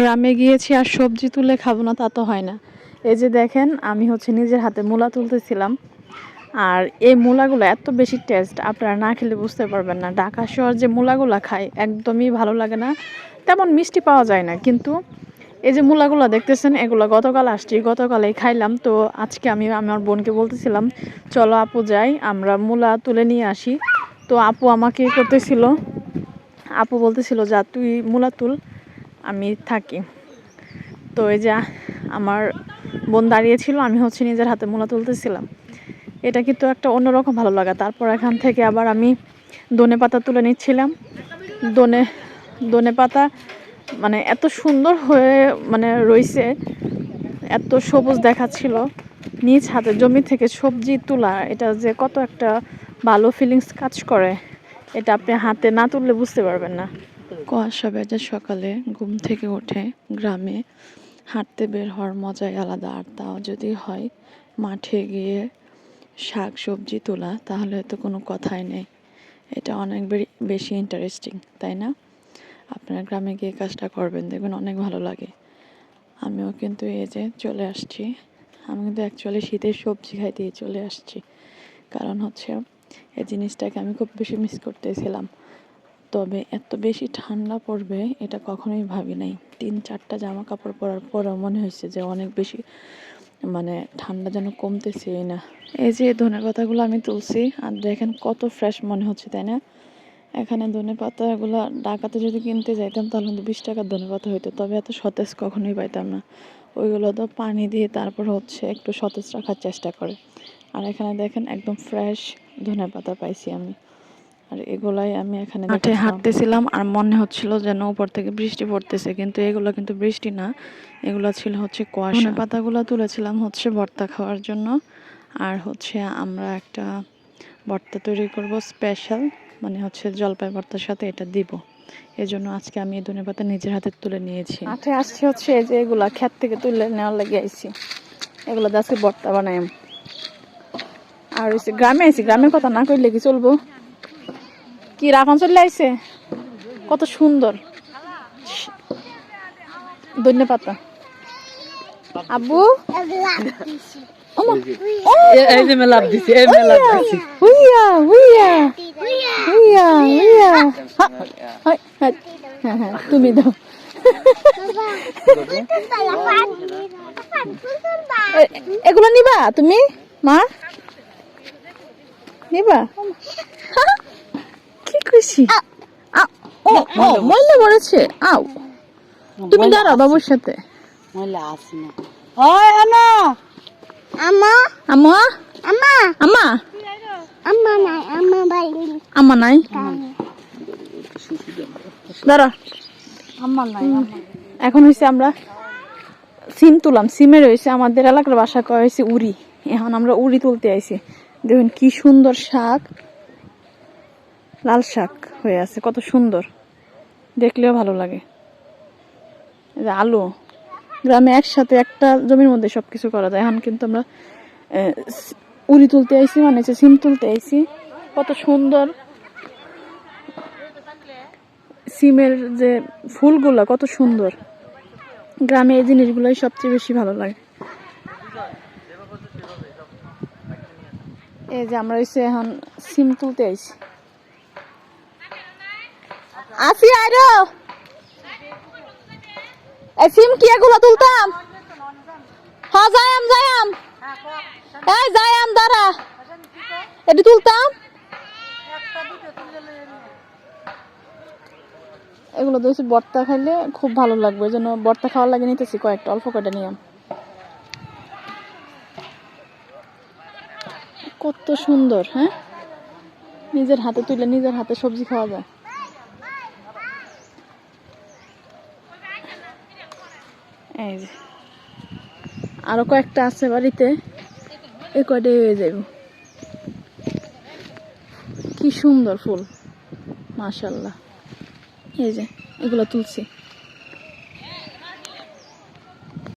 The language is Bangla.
গ্রামে গিয়েছি আর সবজি তুলে খাব না, তা তো হয় না। এই যে দেখেন, আমি হচ্ছে নিজের হাতে মূলা তুলতেছিলাম। আর এই মূলাগুলো এত বেশি টেস্ট আপনারা না খেলে বুঝতে পারবেন না। ঢাকা শহর যে মূলাগুলো খায়, একদমই ভালো লাগে না। তেমন মিষ্টি পাওয়া যায় না, কিন্তু এই যে মূলাগুলো দেখতেছেন, এগুলো গতকাল আসছি, গতকালেই খাইলাম। তো আজকে আমি আমার বোনকে বলতেছিলাম, চলো আপু যাই, আমরা মূলা তুলে নিয়ে আসি। তো আপু আমাকে করতেছিল, আপু বলতেছিল, যা, তুই মূলা তুল। আমি থাকি। তো এই যে আমার বোন দাঁড়িয়েছিল, আমি হচ্ছে নিজের হাতে মূলা তুলতেছিলাম। এটা কিন্তু একটা অন্যরকম ভালো লাগা। তারপর এখান থেকে আবার আমি দনে পাতা তুলে নিচ্ছিলাম। দনে দনে পাতা মানে এত সুন্দর হয়ে মানে রইছে, এত সবুজ দেখাচ্ছিল। নিজ হাতে জমি থেকে সবজি তোলা, এটা যে কত একটা ভালো ফিলিংস কাজ করে। এটা আপনি হাতে না তুললে বুঝতে পারবেন না। কুয়াশা ভেজা সকালে ঘুম থেকে উঠে গ্রামে হাঁটতে বের হওয়ার মজাই আলাদা। আর তাও যদি হয় মাঠে গিয়ে শাক সবজি তোলা, তাহলে তো কোনো কথাই নেই। এটা অনেক বেশি ইন্টারেস্টিং তাই না? আপনারা গ্রামে গিয়ে কাজটা করবেন, দেখবেন অনেক ভালো লাগে। আমিও কিন্তু এই যে চলে আসছি। আমি কিন্তু অ্যাকচুয়ালি শীতের সবজি খাইতে চলে আসছি। কারণ হচ্ছে এই জিনিসটাকে আমি খুব বেশি মিস করতেছিলাম। তবে এত বেশি ঠান্ডা পড়বে, এটা কখনোই ভাবি নাই। তিন, চারটা জামা কাপড় পরার পরেও মনে হয়েছে যে অনেক বেশি মানে ঠান্ডা যেন কমতেছেই না। এই যে ধনে পাতাগুলো আমি তুলছি, আর দেখেন কত ফ্রেশ মনে হচ্ছে, তাই না? এখানে ধনে পাতাগুলো ঢাকাতে যদি কিনতে যাইতাম তাহলে কিন্তু বিশ টাকার ধনে পাতা হইতো, তবে এত সতেজ কখনোই পাইতাম না। ওইগুলো তো পানি দিয়ে তারপর হচ্ছে একটু সতেজ রাখার চেষ্টা করে। আর এখানে দেখেন একদম ফ্রেশ ধনে পাতা পাইছি আমি। আর এগুলাই আমি এখানে মাঠে হাঁটতেছিলাম আর মনে হচ্ছিল যেন উপর থেকে বৃষ্টি পড়তেছে কিন্তু এগুলো কিন্তু বৃষ্টি না। এগুলো ছিল হচ্ছে কুয়াশা। পাতাগুলো তুলেছিলাম হচ্ছে ভর্তা খাওয়ার জন্য। আর হচ্ছে আমরা একটা ভর্তা তৈরি করব স্পেশাল মানে হচ্ছে জলপাই ভর্তার সাথে এটা দিব। এজন্য আজকে আমি এই ধনে পাতা নিজের হাতে তুলে নিয়েছি। মাঠে আসছি হচ্ছে এই যে এগুলা ক্ষেত থেকে তুলে নেওয়ার লাগে আইছি। এগুলো দাসে ভর্তা বানাই আর গ্রামে আইছি গ্রামের কথা না কইলে কি চলবো? কি রাখন চলে আইছে? কত সুন্দর। ধন্যবাদ আব্বু? এই যে মেলাপ দিছি এই মেলাপ দিছি। হুইয়া হুইয়া হুইয়া হুইয়া হা, হাই, হাই, তুমি দাও। এগুলো নিবা তুমি? মা? নিবা? হা, কি খুশি আ, ও ও ময়লা পড়েছে আও। তুমি দাঁড়াও বাবুর সাথে। মহিলা আসি না। ওই আনা। আমা আমা আমা আমা আমা নাই আমা বাড়ি আমা নাই? দাঁড়া। আমার নাই এখন হইছে আমরা সিম তুলাম। সিমের হয়েছে আমাদের এলাকার বাসা করা হয়েছে উড়ি। এখন আমরা উড়ি তুলতে আইছি। দেখুন কি সুন্দর শাক। লাল শাক হয়ে আছে, কত সুন্দর। দেখলেও ভালো লাগে। আলু, গ্রামে একসাথে একটা জমির মধ্যে সব কিছু করা যায়। এখন কিন্তু আমরা উড়ি তুলতে আইছি মানে হচ্ছে সিম তুলতে আইছি। কত সুন্দর। সিমের যে ফুলগুলো, কত সুন্দর। গ্রামে এই জিনিসগুলোই সবচেয়ে বেশি ভালো লাগে। এই যে আমরা হচ্ছে এখন সিম তুলতে আইছি। আসি, আরও। এই সিম কি এগুলো তুলতাম? হ্যাঁ যায়াম যায়াম। এই, যায়াম, দাঁড়া। এটি তুলতাম। এগুলো তো বর্তা খাইলে খুব ভালো লাগবে। এই জন্য বর্তা খাওয়ার লাগে নিতেছি কয়েকটা, অল্প কয়টা নিয়ম কত সুন্দর হ্যাঁ? নিজের হাতে তুলে নিজের হাতে সবজি খাওয়া যায়। এই যে। আরও কয়েকটা আছে বাড়িতে। এ কয়টাই হয়ে যাব কি সুন্দর ফুল। মাশাল্লাহ এই যে, এগুলো তুলছি।